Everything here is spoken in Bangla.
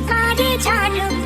করে জানো।